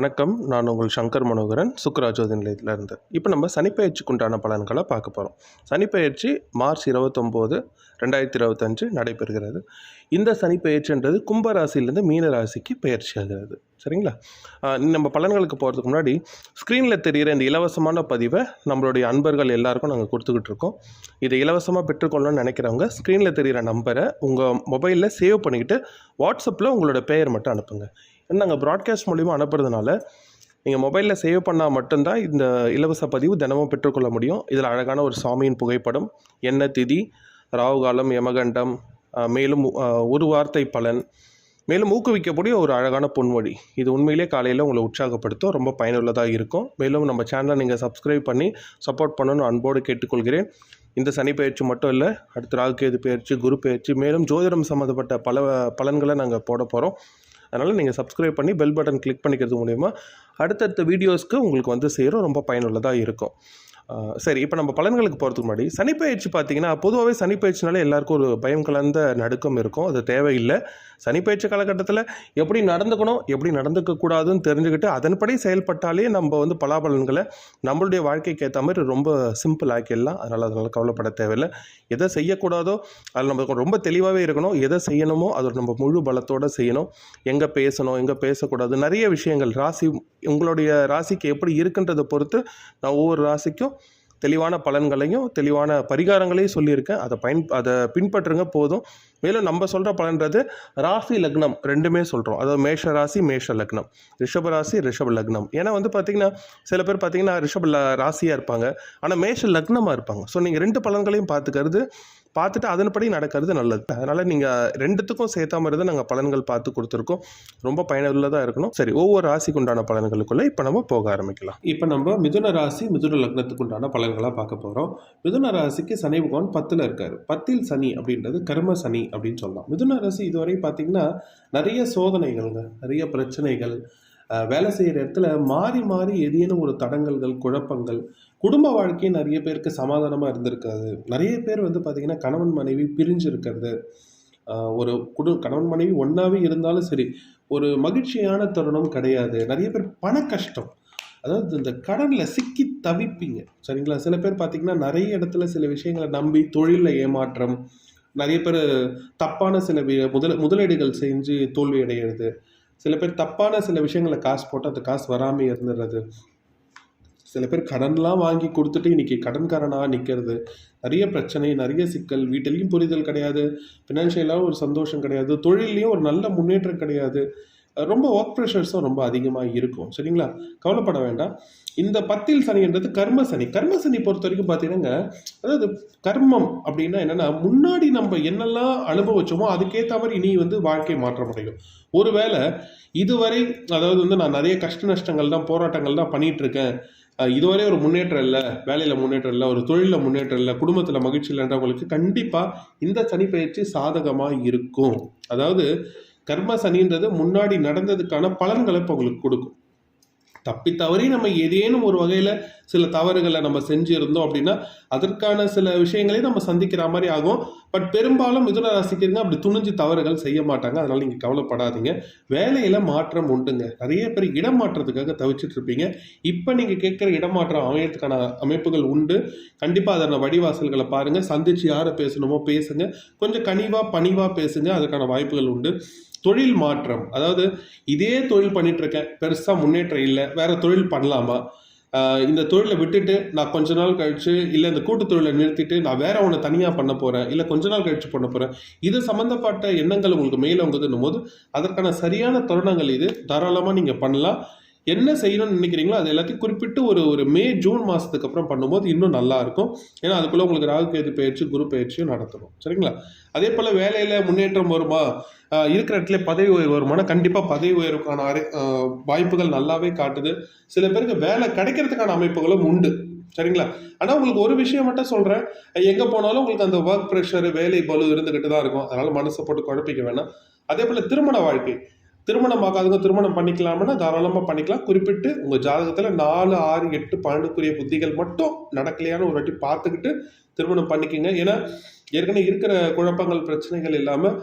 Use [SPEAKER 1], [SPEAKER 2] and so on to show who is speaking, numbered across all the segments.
[SPEAKER 1] வணக்கம். நான் உங்கள் சங்கர் மனோகரன் சுக்கராஜோதி நிலையத்திலேருந்து இப்போ நம்ம சனிப்பயிற்சிக்குண்டான உண்டான பலன்களை பார்க்க போகிறோம் சனிப்பயிற்சி மார்ச் இருபத்தொம்போது ரெண்டாயிரத்தி இருபத்தஞ்சு நடைபெறுகிறது. இந்த சனிப்பயிற்சின்றது கும்பராசிலேருந்து மீன ராசிக்கு பயிற்சி ஆகிறது. சரிங்களா? நம்ம பலன்களுக்கு போகிறதுக்கு முன்னாடி ஸ்க்ரீனில் தெரிகிற இந்த இலவசமான பதிவை நம்மளுடைய அன்பர்கள் எல்லாருக்கும் நாங்கள் கொடுத்துக்கிட்டு இருக்கோம். இதை இலவசமாக பெற்றுக்கொள்ளணும்னு நினைக்கிறவங்க ஸ்க்ரீனில் தெரிகிற நம்பரை உங்கள் மொபைலில் சேவ் பண்ணிக்கிட்டு வாட்ஸ்அப்பில் உங்களோட பெயர் மட்டும் அனுப்புங்க. நாங்கள் ப்ராட்காஸ்ட் மூலிமா அனுப்புறதுனால நீங்கள் மொபைலில் சேவ் பண்ணால் மட்டும்தான் இந்த இலவச பதிவு தினமும் பெற்றுக்கொள்ள முடியும். இதில் அழகான ஒரு சாமியின் புகைப்படம் என்ன திதி ராகுகாலம் யமகண்டம் மேலும் ஒரு வார்த்தை பலன் மேலும் ஊக்குவிக்கக்கூடிய ஒரு அழகான பொன்மொழி இது உண்மையிலே காலையில் உங்களை உற்சாகப்படுத்தும் ரொம்ப பயனுள்ளதாக இருக்கும். மேலும் நம்ம சேனலை நீங்கள் சப்ஸ்கிரைப் பண்ணி சப்போர்ட் பண்ணணும்னு அன்போடு கேட்டுக்கொள்கிறேன். இந்த சனி பயிற்சி மட்டும் இல்லை அடுத்து ராகுகேது பயிற்சி குரு பயிற்சி மேலும் ஜோதிடம் சம்மந்தப்பட்ட பல பலன்களை நாங்கள் போட போகிறோம் அதனால் நீங்கள் சப்ஸ்கிரைப் பண்ணி பெல் பட்டன் கிளிக் பண்ணிக்கிறது மூலிமா அடுத்தடுத்த வீடியோஸ்க்கு உங்களுக்கு வந்து சேரும். ரொம்ப பயனுள்ளதாக இருக்கும். சரி இப்போ நம்ம பலன்களுக்கு போகிறதுக்கு முன்னாடி சனிப்பயிற்சி பார்த்தீங்கன்னா பொதுவாகவே சனிப்பயிற்சினாலே எல்லாருக்கும் ஒரு பயம் கலந்த நடுக்கம் இருக்கும். அது தேவையில்லை. சனிப்பயிற்சி காலகட்டத்தில் எப்படி நடந்துக்கணும் எப்படி நடந்துக்கக்கூடாதுன்னு தெரிஞ்சுக்கிட்டு அதன்படி செயல்பட்டாலே நம்ம வந்து பலாபலன்களை நம்மளுடைய வாழ்க்கைக்கு ஏற்ற மாதிரி ரொம்ப சிம்பிள் ஆக்கிடலாம். அதனால் அதனால் கவலைப்பட தேவையில்லை. எதை செய்யக்கூடாதோ அதில் நம்ம ரொம்ப தெளிவாகவே இருக்கணும். எதை செய்யணுமோ அதை நம்ம முழு பலத்தோடு செய்யணும். எங்கே பேசணும் எங்கே பேசக்கூடாது நிறைய விஷயங்கள் ராசி உங்களுடைய ராசிக்கு எப்படி இருக்குன்றதை பொறுத்து நான் ஒவ்வொரு ராசிக்கும் தெளிவான பலன்களையும் தெளிவான பரிகாரங்களையும் சொல்லியிருக்கேன். அதை பயன் அதை பின்பற்றுங்க போதும். மேலும் நம்ம சொல்கிற பலன்றது ராசி லக்னம் ரெண்டுமே சொல்கிறோம் அதாவது மேஷ ராசி மேஷ லக்னம். ரிஷப ராசி ரிஷப லக்னம். ஏன்னா வந்து பார்த்தீங்கன்னா சில பேர் பார்த்தீங்கன்னா ரிஷப ராசியாக இருப்பாங்க. ஆனால் மேஷ லக்னமாக இருப்பாங்க. ஸோ நீங்கள் ரெண்டு பலன்களையும் பார்த்துக்கிறது பார்த்துட்டு அதன்படி நடக்கிறது நல்லது. அதனால் நீங்கள் ரெண்டுத்துக்கும் சேர்த்தா மாதிரி தான் நாங்கள் பலன்கள் பார்த்து கொடுத்துருக்கோம். ரொம்ப பயனுள்ளதாக இருக்கணும். சரி ஒவ்வொரு ராசிக்கு உண்டான பலன்களுக்குள்ளே இப்போ நம்ம போக ஆரம்பிக்கலாம். இப்போ நம்ம மிதுன ராசி மிதுன லக்னத்துக்கு உண்டான பலன்களாக பார்க்க போகிறோம் மிதுன ராசிக்கு சனி பகவான் பத்தில் இருக்கார். பத்தில் சனி அப்படின்றது கர்ம சனி அப்படின்னு சொல்லலாம். மிதுன ராசி இதுவரை பார்த்தீங்கன்னா நிறைய சோதனைகள்ங்க. நிறைய பிரச்சனைகள் வேலை செய்கிற இடத்துல மாறி மாறி ஏதேனும் ஒரு தடங்கல்கள் குழப்பங்கள் குடும்ப வாழ்க்கையே நிறைய பேருக்கு சமாதானமாக இருந்திருக்காது. நிறைய பேர் வந்து பார்த்திங்கன்னா கணவன் மனைவி பிரிஞ்சு இருக்கிறது ஒரு குடு கணவன் மனைவி ஒன்றாவே இருந்தாலும் சரி ஒரு மகிழ்ச்சியான தருணம் கிடையாது. நிறைய பேர் பண கஷ்டம். அதாவது இந்த கடனில் சிக்கி தவிப்பீங்க. சரிங்களா? சில பேர் பார்த்தீங்கன்னா நிறைய இடத்துல சில விஷயங்களை நம்பி தொழிலில் ஏமாற்றம் நிறைய பேர் தப்பான சில முதல முதலீடுகள் செஞ்சு தோல்வி அடைகிறது சில பேர் தப்பான சில விஷயங்களை காசு போட்டு அந்த காசு வராமல் இருந்துடுறது சில பேர் கடன்லாம் வாங்கி கொடுத்துட்டு இன்னைக்கு கடன்காரனாக நிற்கிறது நிறைய பிரச்சனை நிறைய சிக்கல். வீட்டிலையும் புரிதல் கிடையாது. ஃபினான்ஷியலாகவும் ஒரு சந்தோஷம் கிடையாது. தொழிலையும் ஒரு நல்ல முன்னேற்றம் கிடையாது. ரொம்ப ஒர்க் ப்ரெஷர்ஸும் ரொம்ப அதிகமாக இருக்கும். சரிங்களா? கவலைப்பட வேண்டாம். இந்த பத்தில் சனின்றது கர்ம சனி. கர்ம சனி பொறுத்த வரைக்கும் பார்த்தீங்கன்னா அதாவது கர்மம் அப்படின்னா என்னென்னா முன்னாடி நம்ம என்னெல்லாம் அனுபவிச்சோமோ அதுக்கேற்ற மாதிரி இனி வந்து வாழ்க்கை மாற்றம் அடையும். ஒருவேளை இதுவரை அதாவது வந்து நான் நிறைய கஷ்ட நஷ்டங்கள் தான் போராட்டங்கள் தான் பண்ணிகிட்ருக்கேன் இருக்கேன். இதுவரை ஒரு முன்னேற்றம் இல்லை வேலையில் முன்னேற்றம் இல்லை ஒரு தொழிலில் முன்னேற்றம் இல்லை குடும்பத்தில் மகிழ்ச்சி இல்லைன்றவங்களுக்கு கண்டிப்பாக இந்த சனி பயிற்சி சாதகமாக இருக்கும். அதாவது கர்ம சனின்றது முன்னாடி நடந்ததுக்கான பலன்களை இப்போ உங்களுக்கு கொடுக்கும். தப்பி தவறி நம்ம ஏதேனும் ஒரு வகையில் சில தவறுகளை நம்ம செஞ்சுருந்தோம் அப்படின்னா அதற்கான சில விஷயங்களையும் நம்ம சந்திக்கிற மாதிரி ஆகும். பட் பெரும்பாலும் மிதுன ராசிக்கிறீங்க அப்படி துணிஞ்சு தவறுகள் செய்ய மாட்டாங்க. அதனால் நீங்கள் கவலைப்படாதீங்க. வேலையில் மாற்றம் உண்டுங்க. நிறைய பேர் இடம் மாற்றத்துக்காக தவிச்சிட்டு இருப்பீங்க. இப்போ நீங்கள் கேட்குற இடமாற்றம் அமையத்துக்கான அமைப்புகள் உண்டு. கண்டிப்பாக அதன வடிவாசல்களை பாருங்கள் சந்திச்சு யாரை பேசணுமோ பேசுங்க. கொஞ்சம் கனிவாக பணிவாக பேசுங்க. அதுக்கான வாய்ப்புகள் உண்டு. தொழில் மாற்றம். அதாவது இதே தொழில் பண்ணிட்டு இருக்கேன் பெருசாக முன்னேற்றம் இல்லை. வேற தொழில் பண்ணலாமா? இந்த தொழிலை விட்டுட்டு நான் கொஞ்ச நாள் கழிச்சு இல்லை இந்த கூட்டு தொழிலை நிறுத்திட்டு நான் வேற ஒன்று தனியாக பண்ண போகிறேன் இல்லை கொஞ்ச நாள் கழிச்சு பண்ண போகிறேன் இது சம்மந்தப்பட்ட எண்ணங்கள் உங்களுக்கு மேலோங்குதுன்னும் போது அதற்கான சரியான தருணங்கள் இது. தாராளமாக நீங்கள் பண்ணலாம். என்ன செய்யணும்னு நினைக்கிறீங்களோ அது எல்லாத்தையும் குறிப்பிட்டு ஒரு ஒரு மே ஜூன் மாதத்துக்கு அப்புறம் பண்ணும்போது இன்னும் நல்லா இருக்கும். ஏன்னா அதுக்குள்ளே உங்களுக்கு ராகு கேது பயிற்சி குரு பயிற்சியும் நடத்தணும். சரிங்களா? அதே போல் வேலையில் முன்னேற்றம் வருமா? இருக்கிற இடத்துல பதவி உயர்வு வருமானா? கண்டிப்பாக பதவி உயர்வுக்கான அரை வாய்ப்புகள் நல்லாவே காட்டுது. சில பேருக்கு வேலை கிடைக்கிறதுக்கான அமைப்புகளும் உண்டு. சரிங்களா? ஆனால் உங்களுக்கு ஒரு விஷயம் மட்டும் சொல்கிறேன் எங்கே போனாலும் உங்களுக்கு அந்த ஒர்க் ப்ரெஷர் வேலை பலு இருந்துக்கிட்டு தான் இருக்கும். அதனால் மனசை போட்டு குழப்பிக்க வேணாம். அதே போல் திருமண வாழ்க்கை. திருமணம் ஆகாதவங்க திருமணம் பண்ணிக்கலாம்னா தாராளமாக பண்ணிக்கலாம். குறிப்பிட்டு உங்கள் ஜாதகத்தில் நாலு ஆறு எட்டு பன்னெண்டுக்குரிய புத்திகள் மட்டும் நடக்கலையான்னு ஒரு வாட்டி பார்த்துக்கிட்டு திருமணம் பண்ணிக்கோங்க. ஏன்னா ஏற்கனவே இருக்கிற குழப்பங்கள் பிரச்சனைகள் இல்லாமல்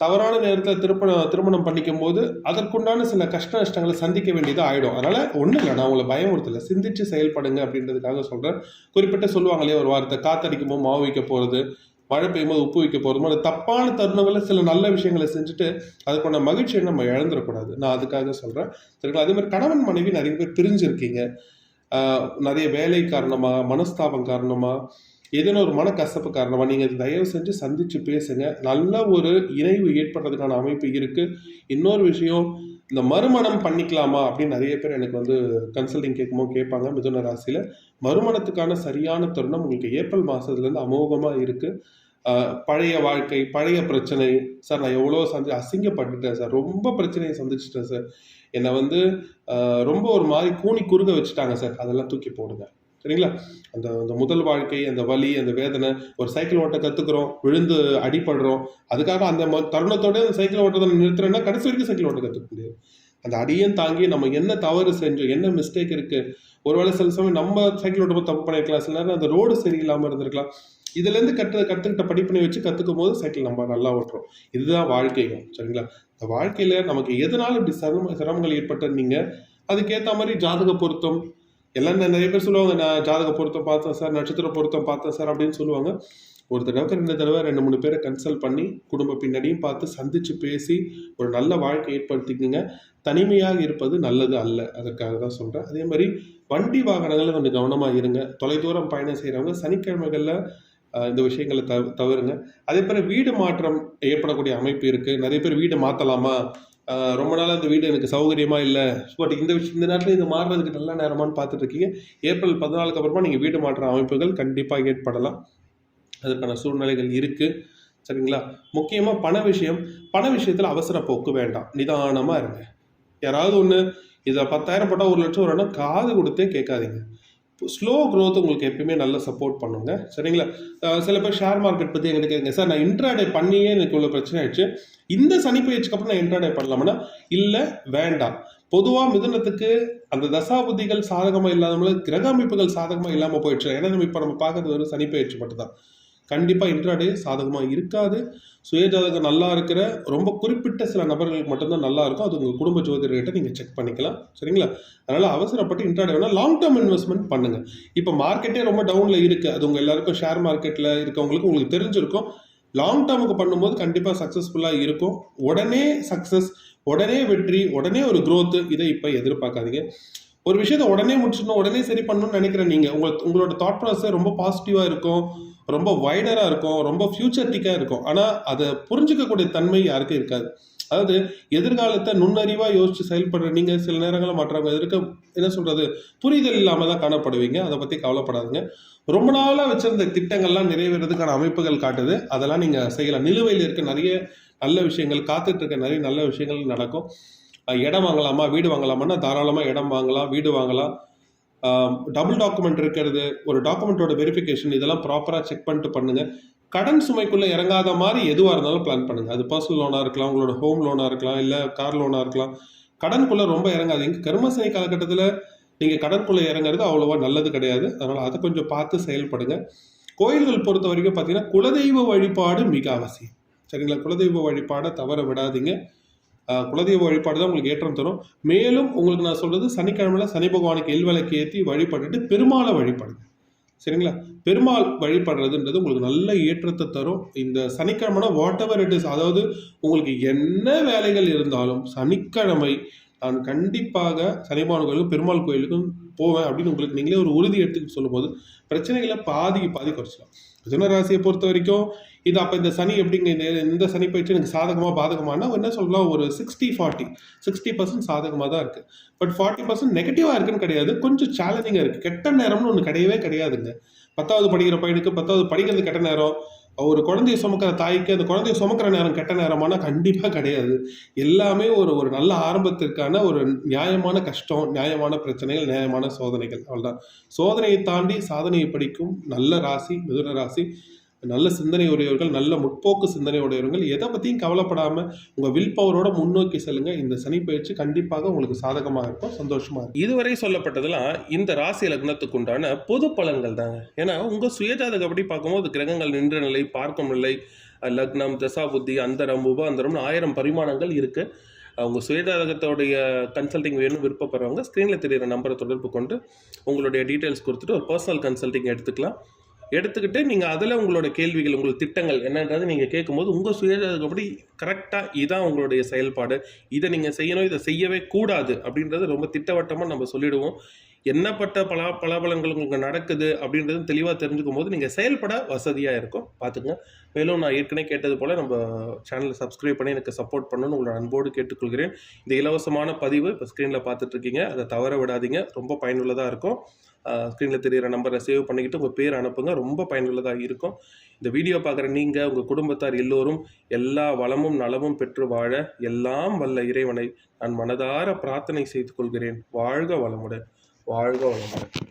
[SPEAKER 1] தவறான நேரத்தில் திருப்பணம் திருமணம் பண்ணிக்கும் போது அதற்குண்டான சில கஷ்ட நஷ்டங்களை சந்திக்க வேண்டியதாக ஆகிடும் அதனால் ஒன்றும் இல்லை நான் உங்களை பயமுறுத்தல. சிந்திச்சு செயல்படுங்க அப்படின்றதுக்காக சொல்கிறேன் குறிப்பிட்ட சொல்லுவாங்களே ஒரு வாரத்தை காத்தடிக்கும் போது மாவு வைக்க போகிறது மழை பெய்யும் போது உப்பு வைக்க போகிறது அந்த தப்பான தருணங்களில் சில நல்ல விஷயங்களை செஞ்சுட்டு அதுக்கான மகிழ்ச்சியை நம்ம இழந்துடக்கூடாது. நான் அதுக்காக சொல்கிறேன் சரிங்களா? அதே மாதிரி கணவன் மனைவி நிறைய பேர் பிரிஞ்சிருக்கீங்க. நிறைய வேலை காரணமாக மனஸ்தாபம் காரணமாக ஏதேனும் ஒரு மனக்கசப்பு காரணமாக நீங்கள் தயவு செஞ்சு சந்தித்து பேசுங்க. நல்ல ஒரு இணைவு ஏற்படுறதுக்கான அமைப்பு இருக்குது இன்னொரு விஷயம் இந்த மறுமணம் பண்ணிக்கலாமா அப்படின்னு நிறைய பேர் எனக்கு வந்து கன்சல்டிங் கேட்கும்போது கேட்பாங்க மிதுன ராசியில். மறுமணத்துக்கான சரியான தருணம் உங்களுக்கு ஏப்ரல் மாதத்துலேருந்து அமோகமாக இருக்குது பழைய வாழ்க்கை பழைய பிரச்சனை. சார் நான் எவ்வளோ சந்தி அசிங்கப்பட்டுட்டேன் சார். ரொம்ப பிரச்சனையை சந்திச்சிட்டேன் சார். என்னை வந்து ரொம்ப ஒரு மாதிரி கூணி குறுக வச்சுட்டாங்க சார். அதெல்லாம் தூக்கி போடுங்க. சரிங்களா? அந்த அந்த முதல் வாழ்க்கை அந்த வலி அந்த வேதனை ஒரு சைக்கிள் ஓட்ட கற்றுக்குறோம் விழுந்து அடிபடுறோம். அதுக்காக அந்த ம- தருணத்தோட அந்த சைக்கிள் ஓட்டத்தை நிறுத்துறேன்னா கடைசி வரைக்கும் சைக்கிள் ஓட்ட கற்றுக்க முடியாது. அந்த அடியும் தாங்கி நம்ம என்ன தவறு செஞ்சோம் என்ன மிஸ்டேக் இருக்குது ஒருவேளை சில சமயம் நம்ம சைக்கிள் ஓட்டும்போது தப்பு பண்ணியிருக்கலாம் சில நேரம் அந்த ரோடு சரியில்லாமல் இருந்திருக்கலாம். இதுலேருந்து கற்று கற்றுக்கிட்ட படிப்பினை வச்சு கற்றுக்கும் போது சைக்கிள் நம்ம நல்லா ஓட்டுறோம். இதுதான் வாழ்க்கையும் சரிங்களா? இந்த வாழ்க்கையில் நமக்கு எதனால இப்படி சிரம சிரமங்கள் ஏற்பட்டது நீங்கள் அதுக்கேற்ற மாதிரி ஜாதக பொருத்தம் எல்லாம் நிறைய பேர் சொல்லுவாங்க நான் ஜாதக பொருத்தம் பார்த்தேன் சார் நட்சத்திர பொருத்தம் பார்த்தேன் சார் அப்படின்னு சொல்லுவாங்க. ஒரு தடவை ரெண்டு தடவை ரெண்டு மூணு பேரை கன்சல்ட் பண்ணி குடும்ப பின்னணியும் பார்த்து சந்திச்சு பேசி ஒரு நல்ல வாழ்க்கை ஏற்படுத்திக்கங்க. தனிமையாக இருப்பது நல்லது அல்ல அதற்காக தான் சொல்கிறேன் அதே மாதிரி வண்டி வாகனங்களில் கொஞ்சம் கவனமாக இருங்க. தொலைதூரம் பயணம் செய்கிறவங்க சனிக்கிழமைகளில் இந்த விஷயங்களை தவ தவிருங்க அதே போல் வீடு மாற்றம் ஏற்படக்கூடிய அமைப்பு இருக்குது நிறைய பேர் வீடு மாற்றலாமா ரொம்ப நாளாக அந்த வீடு எனக்கு சௌகரியமாக இல்லை. பட் இந்த விஷயம் இந்த நேரத்தில் இது மாறுறதுக்கு நல்ல நேரமான்னு பார்த்துட்டு இருக்கீங்க ஏப்ரல் பதினாலுக்கு அப்புறமா நீங்கள் வீடு மாற்ற அமைப்புகள் கண்டிப்பாக ஏற்படலாம். அதற்கான சூழ்நிலைகள் இருக்குது சரிங்களா? முக்கியமாக பண விஷயம். பண விஷயத்தில் அவசர போக்கு வேண்டாம். நிதானமாக இருங்க. யாராவது ஒன்று இதை பத்தாயிரம் போட்டால் ஒரு லட்சம் வரணும் காது கொடுத்தே கேட்காதீங்க. ஸ்லோ க்ரோத் உங்களுக்கு எப்பயுமே நல்ல சப்போர்ட் பண்ணுங்க. சரிங்களா? சில பேர் ஷேர் மார்க்கெட் பற்றி எங்கிட்ட கேட்குங்க. சார் நான் இன்ட்ராடே பண்ணியே எனக்கு இவ்வளோ பிரச்சனை ஆயிடுச்சு. இந்த சனி பயிற்சிக்கு அப்புறம் நான் இன்ட்ராடே பண்ணலாம்னா இல்லை வேண்டாம். பொதுவாக மிதுனத்துக்கு அந்த தசாபுதிகள் சாதகமாக இல்லாதவங்கள கிரக அமைப்புகள் சாதகமாக இல்லாமல் போயிடுச்சு ஏன்னா நம்ம இப்போ நம்ம பார்க்கறது வெறும் சனி பயிற்சி மட்டும்தான். கண்டிப்பாக இன்ட்ராடே சாதகமாக இருக்காது. சுயஜாதகம் நல்லா இருக்கிற ரொம்ப குறிப்பிட்ட சில நபர்களுக்கு மட்டும்தான் நல்லா இருக்கும். அது உங்கள் குடும்ப ஜோதிடர்கிட்ட நீங்கள் செக் பண்ணிக்கலாம். சரிங்களா? அதனால் அவசரப்பட்டு இன்ட்ராடே வேணால் லாங் டேர்ம் இன்வெஸ்ட்மெண்ட் பண்ணுங்க. இப்போ மார்க்கெட்டே ரொம்ப டவுனில் இருக்குது அது உங்கள் எல்லாருக்கும் ஷேர் மார்க்கெட்டில் இருக்கவங்களுக்கு உங்களுக்கு தெரிஞ்சிருக்கும். லாங் டேர்முக்கு பண்ணும்போது கண்டிப்பாக சக்ஸஸ்ஃபுல்லாக இருக்கும். உடனே சக்ஸஸ் உடனே வெற்றி உடனே ஒரு க்ரோத்து இதை இப்போ எதிர்பார்க்காதீங்க. ஒரு விஷயத்தை உடனே முடிச்சிடணும் உடனே சரி பண்ணணும்னு நினைக்கிறேன் நீங்கள் உங்கள் உங்களோட தாட் ப்ராசஸ் ரொம்ப பாசிட்டிவாக இருக்கும் ரொம்ப வைடராக இருக்கும் ரொம்ப ஃபியூச்சர்டிக்காக இருக்கும். ஆனால் அதை புரிஞ்சுக்கக்கூடிய தன்மை யாருக்கும் இருக்காது. அதாவது எதிர்காலத்தை நுண்ணறிவாக யோசிச்சு செயல்படுற நீங்கள் சில நேரங்களில் மற்றவங்க இருக்க என்ன சொல்கிறது புரிதல் இல்லாமல் தான் காணப்படுவீங்க. அதை பற்றி கவலைப்படாதுங்க. ரொம்ப நாளாக வச்சிருந்த திட்டங்கள்லாம் நிறைவேறதுக்கான அமைப்புகள் காட்டுது. அதெல்லாம் நீங்கள் செய்யலாம். நிலுவையில் இருக்க நிறைய நல்ல விஷயங்கள் காத்துட்ருக்க நிறைய நல்ல விஷயங்கள் நடக்கும். இடம் வாங்கலாமா? வீடு வாங்கலாமான்னா தாராளமாக இடம் வாங்கலாம் வீடு வாங்கலாம். டபுள் டாக்குமெண்ட் இருக்கிறது ஒரு டாக்குமெண்ட்டோட வெரிஃபிகேஷன் இதெல்லாம் ப்ராப்பராக செக் பண்ணிட்டு பண்ணுங்கள் கடன் சுமைக்குள்ளே இறங்காத மாதிரி எதுவாக இருந்தாலும் பிளான் பண்ணுங்கள் அது பர்சனல் லோனாக இருக்கலாம் உங்களோட ஹோம் லோனாக இருக்கலாம் இல்லை கார் லோனாக இருக்கலாம். கடனுக்குள்ளே ரொம்ப இறங்காதீங்க. கர்மசனி காலகட்டத்தில் நீங்கள் கடனுக்குள்ளே இறங்குறது அவ்வளோவா நல்லது கிடையாது. அதனால் அதை கொஞ்சம் பார்த்து செயல்படுங்க. கோயில்கள் பொறுத்த வரைக்கும் பார்த்தீங்கன்னா குலதெய்வ வழிபாடு மிக அவசியம். சரிங்களா? குலதெய்வ வழிபாடை தவற விடாதீங்க. குலதெய்வ வழிபாடு தான் உங்களுக்கு ஏற்றம் தரும். மேலும் உங்களுக்கு நான் சொல்றது சனிக்கிழமையில சனி பகவானுக்கு எல்விளக்கு ஏற்றி வழிபட்டுட்டு பெருமாளை வழிபடுங்க. சரிங்களா? பெருமாள் வழிபடுறதுன்றது உங்களுக்கு நல்ல ஏற்றத்தை தரும். இந்த சனிக்கிழமைனா வாட் எவர் இட் இஸ் அதாவது உங்களுக்கு என்ன வேலைகள் இருந்தாலும் சனிக்கிழமை நான் கண்டிப்பாக சனிபான கோயிலுக்கும் பெருமாள் கோயிலுக்கும் போவேன் அப்படின்னு உங்களுக்கு நீங்களே ஒரு உறுதி எடுத்துக்கிட்டு சொல்லும்போது பிரச்சனைகளை பாதிக்கு பாதி குறைச்சிடலாம். மிதுன ராசியை பொறுத்த வரைக்கும் இது அப்போ இந்த சனி எப்படிங்க இந்த இந்த சனி பயிற்சி எனக்கு சாதகமாக பாதகமானா என்ன சொல்லலாம் ஒரு சிக்ஸ்டி ஃபார்ட்டி சிக்ஸ்டி பர்சன்ட் சாதகமாக தான் இருக்குது பட் ஃபார்ட்டி பர்சன்ட் நெகட்டிவாக இருக்குன்னு கிடையாது. கொஞ்சம் சேலஞ்சிங்காக இருக்குது கெட்ட நேரம்னு ஒன்று கிடையவே கிடையாதுங்க. பத்தாவது படிக்கிற பையனுக்கு பத்தாவது படிக்கிறது கெட்ட நேரம். ஒரு குழந்தைய சுமக்கிற தாய்க்கு அந்த குழந்தைய சுமக்கிற நேரம் கெட்ட நேரமானா கண்டிப்பாக கிடையாது. எல்லாமே ஒரு ஒரு நல்ல ஆரம்பத்திற்கான ஒரு நியாயமான கஷ்டம் நியாயமான பிரச்சனைகள் நியாயமான சோதனைகள். அவ்வளோதான் சோதனையை தாண்டி சாதனையை படிக்கும் நல்ல ராசி மிதுன ராசி. நல்ல சிந்தனை உடையவர்கள் நல்ல முற்போக்கு சிந்தனை உடையவர்கள் எதை பற்றியும் கவலைப்படாமல் உங்கள் வில் பவரோட முன்னோக்கி செல்லுங்க. இந்த சனி பயிற்சி கண்டிப்பாக உங்களுக்கு சாதகமாக இருக்கும் சந்தோஷமாக இருக்கும். இதுவரை சொல்லப்பட்டதெல்லாம் இந்த ராசி லக்னத்துக்கு உண்டான பொது பலன்கள் தாங்க. ஏன்னா உங்கள் சுயஜாதகப்படி பார்க்கும்போது கிரகங்கள் நின்ற நிலை பார்க்கும் நிலை லக்னம் லக்னம் தசாபுத்தி அந்தரம் உபாந்தரம்னு ஆயிரம் பரிமாணங்கள் இருக்குது அவங்க சுயஜாதகத்தோடைய கன்சல்டிங் வேணும் விருப்பப்படுறவங்க ஸ்க்ரீனில் தெரியிற நம்பரை தொடர்பு கொண்டு உங்களுடைய டீட்டெயில்ஸ் கொடுத்துட்டு ஒரு பர்சனல் கன்சல்டிங் எடுத்துக்கலாம். எடுத்துக்கிட்டு நீங்கள் அதில் உங்களோட கேள்விகள் உங்களோட திட்டங்கள் என்னன்றது நீங்கள் கேட்கும்போது உங்கள் சுயஜாதகப்படி கரெக்டாக இதான் உங்களுடைய செயல்பாடு. இதை நீங்கள் செய்யணும் இதை செய்யவே கூடாது அப்படின்றது ரொம்ப திட்டவட்டமாக நம்ம சொல்லிடுவோம். என்னப்பட்ட பல பலாபலங்கள் உங்களுக்கு நடக்குது அப்படின்றது தெளிவாக தெரிஞ்சுக்கும் போது நீங்கள் செயல்பட வசதியாக இருக்கும். பார்த்துங்க. மேலும் நான் ஏற்கனவே கேட்டது போல் நம்ம சேனலை சப்ஸ்கிரைப் பண்ணி எனக்கு சப்போர்ட் பண்ணணும்னு உங்களோட அன்போடு கேட்டுக்கொள்கிறேன். இந்த இலவசமான பதிவு இப்போ ஸ்க்ரீனில் பார்த்துட்ருக்கீங்க அதை தவற விடாதீங்க. ரொம்ப பயனுள்ளதாக இருக்கும். ஸ்க்ரீனில் தெரியிற நம்பரை சேவ் பண்ணிக்கிட்டு உங்கள் பேர் அனுப்புங்க. ரொம்ப பயனுள்ளதாக இருக்கும். இந்த வீடியோ பார்க்குற நீங்கள் உங்கள் குடும்பத்தார் எல்லோரும் எல்லா வளமும் நலமும் பெற்று வாழ எல்லாம் வல்ல இறைவனை நான் மனதார பிரார்த்தனை செய்து கொள்கிறேன். வாழ்க வளமுடன். வாழ்க வளமுடன்.